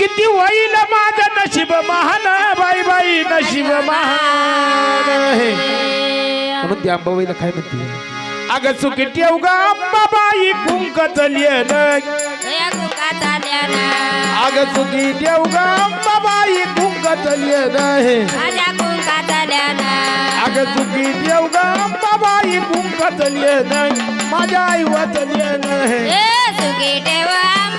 किती होईल माझं नशीब महान बाई बाई नशीब महान हे म्हणून त्या अंबाबाईला काय म्हणते? अगं चुकी ठेव ग अंबाबाई कुंकच लिहिण अगं चुकी ठेव ग अंबाबाई कुंकच लिहिण हे अगं चुकी ठेव ग अंबाबाई कुंकच लिहिण माझ्या आई वाचल्यान हे माझ्या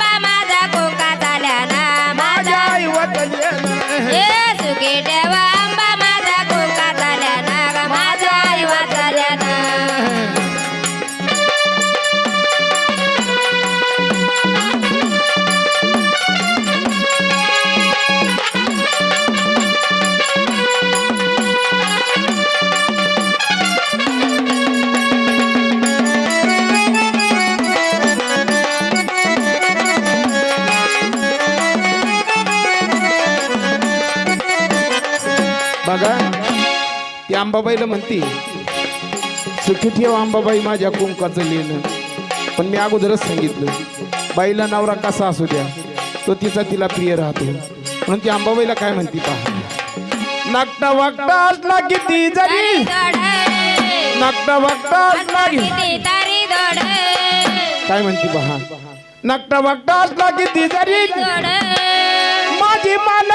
बघा. ती अंबाबाईला म्हणते सुखी ठेव अंबाबाई माझ्या कुंकाचं लिहिणं पण मी अगोदरच सांगितलं बाईला नवरा कसा असू द्या तो तिचा तिला प्रिय राहतो. म्हणून ती अंबाबाईला काय म्हणते पहा. नागटा वागटा असला किती जरी. नागटा वागटा असला काय म्हणते पहा. नागटा वागटा असला किती जरी. माझी मनाचा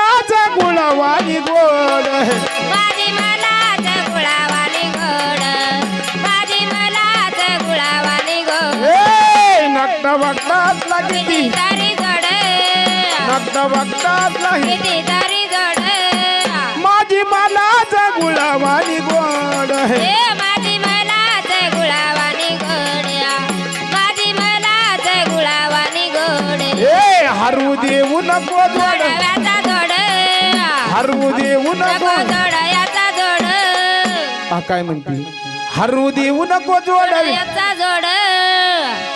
गुळवानी गोड. माझी मलाच गुळावानी गोड. माझी मलाच गुळावानी गोड. ए वागटा असला किती किती तारी गोड असला की किती तारी गोड माझी मनाचा गुळवानी गोड ए माझी मलाच गुळावानी गोड. माझी मलाच गोड. ए हरवू देऊ नको जोड. हरवू देऊ नको जोड. हा काय म्हणते? हरवू देऊ नको जोड. याचा जोड.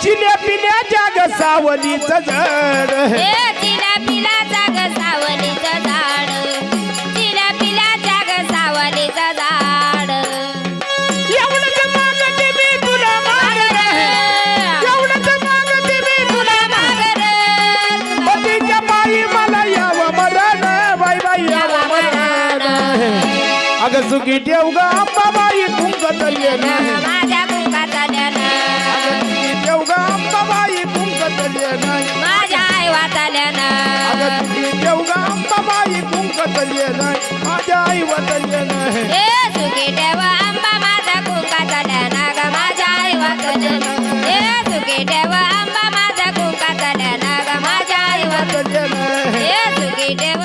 चिल्या पिल्याच्या ग सावलीचं जड ए तिला पिलाचा ग सावलीचं झाड. तिला पिलाचा ग सावलीचं झाड. अगं सुखी ठेव ग अंबा बाई कुंकत येणं. माझ्या कुंकाचा ध्यान ठेव ग अंबा बाई कुंकत येणं. माझ्या आई वाचाल्यान अगं सुखी ठेव ग अंबा बाई कुंकत येणं. माझ्या आई येणं. हे सुखी ठेव आंबा माझा कुंकाचा ध्यान ग माझ्या आई वाचाल्यान हे सुखी ठेव आंबा माझा कुंकाचा ध्यान ग माझ्या आई वाचाल्यान येणं. हे सुखी ठेव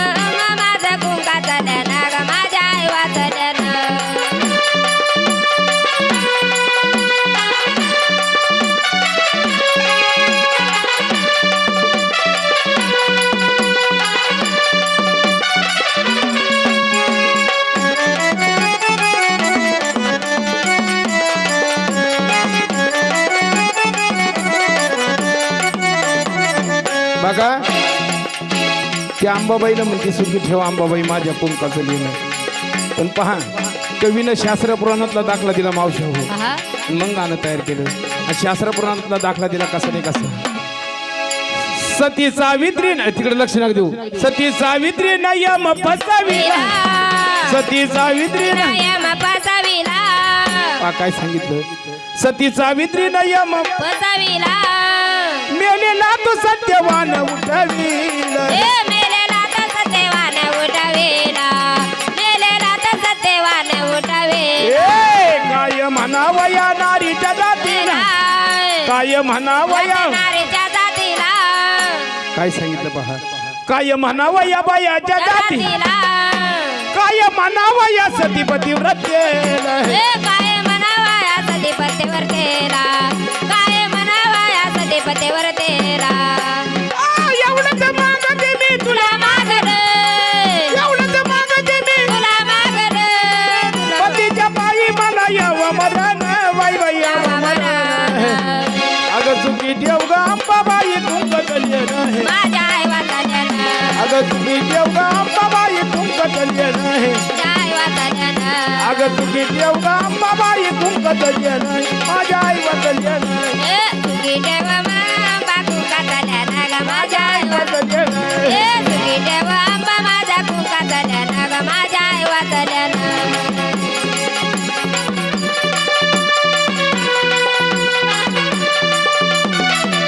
बघा. त्या अंबाबाईला म्हणते सुखी ठेवा अंबाबाई माझ्या कुंकाचं लिहिणं पण पहा कवीनं शास्त्र पुराणातला दाखला दिला मावशा हो. मग गाणं तयार केलं. शास्त्र पुराणातला दाखला दिला कसा नाही कसा. सती सावित्री तिकडे लक्ष नका देऊ. सती सावित्री नयम फसाविला सती सावित्री न- नयम पसाविला पहा काय सांगितलं. सती सावित्री नयम पसाविला मेलेला तो सत्यवान उठवील. ए मेलेला तर सत्यवान उठवेला. मेलेला तर सत्यवान उठवेला. ए काय म्हणावया नारीच्या जातीला? काय म्हणावया नारीच्या जातीला. काय सांगितलं पहा काय म्हणावया बायाच्या जाती जातीला? काय म्हणावया सतीपती व्रतेला? देव गा अंबाबाई तुमचं कल्याण आहे. माझ्या आईवाचा जन्म अगं तुम्ही देव गा अंबाबाई तुमचं कल्याण आहे. माझ्या आईवाचा जन्म अगं तुम्ही देव गा अंबाबाई तुमचं कल्याण आहे. माझ्या आईवाचा जन्म ए, तुझी देव मा, बापू का कल्याण ग माझ्या आईवाचा जन्म